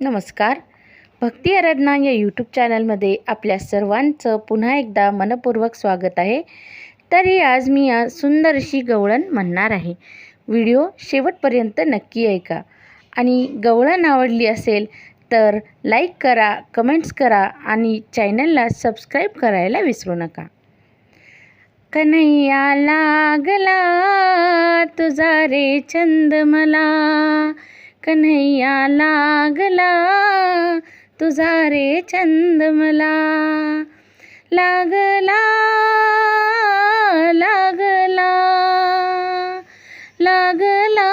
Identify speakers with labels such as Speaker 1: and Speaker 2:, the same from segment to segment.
Speaker 1: नमस्कार. भक्ती आराधना या यूट्यूब चॅनलमध्ये आपल्या सर्वांचं पुन्हा एकदा मनपूर्वक स्वागत आहे. तरी आज मी आज सुंदर अशी गवळण म्हणणार आहे. व्हिडिओ शेवटपर्यंत नक्की ऐका. आणि गवळण आवडली असेल तर लाईक करा कमेंट्स करा आणि चॅनलला सबस्क्राईब करायला विसरू नका. कन्हैया लागला तुझा रे छंद मला. कन्हैया लागला तुझा रे छंद मला लागला लागला लागला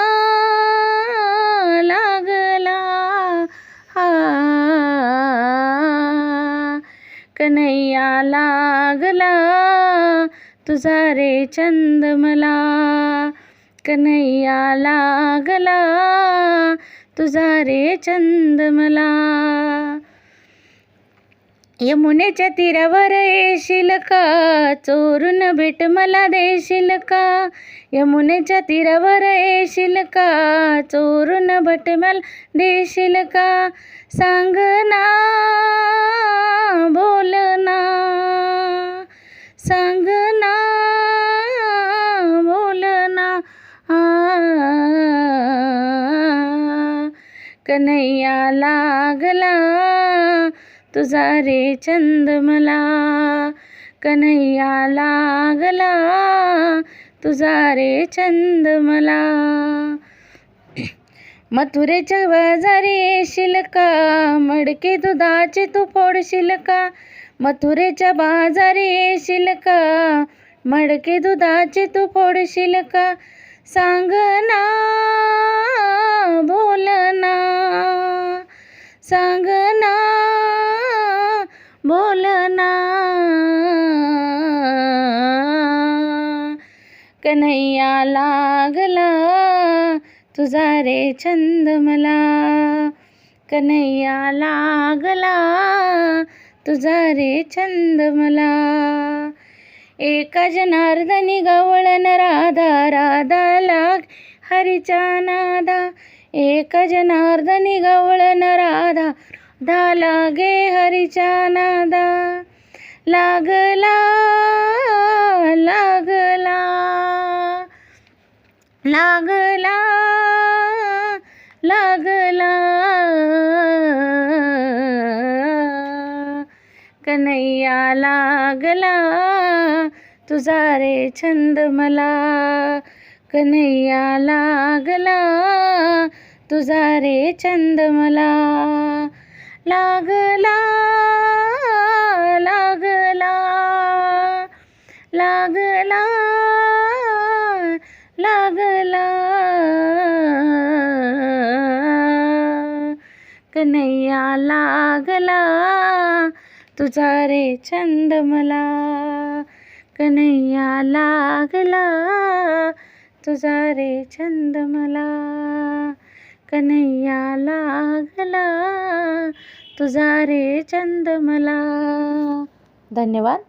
Speaker 1: लागला. हा. कन्हैया लागला तुझा रे छंद मला कन्हैया लागला तुझा रे छंद मला यमुनेच्या तीरावर येशील का? चोरून भेट मला देशील का? यमुनेच्या तीरावर येशील का? चोरून भेट मला देशील का? सांग ना बोल ना. सांग ना. कन्हैया लागला तुझा रे छंद मला. कन्हैया लागला तुझा रे छंद मला. मथुरेच्या बाजारी येशील का? मडके दुधाचे तू फोडशील का? मथुरेच्या बाजारी येशील का? मडके दुधाचे तू फोडशील का? सांग बोल ना। कन्हैया लागला तुझा रे छंद मला। कन्हैया लागला तुझा रे छंद मला। एका जनार्दनी गवळण राधा राधा लाग हरीच्या नादा। एका जनार्दनी गवळण धा लागे हरीच्या नादा. लागला लागला. लागला लागला. कन्हैया लागला तुझा रे छंद मला. कन्हैया लागला तुझा रे छंद मला. लागला लागला लागला लागला. कन्हैया लागला तुझा रे छंद मला. कन्हैया लागला तुझा रे छंद मला. कन्हैया लागला तुझा रे चंद मला. धन्यवाद.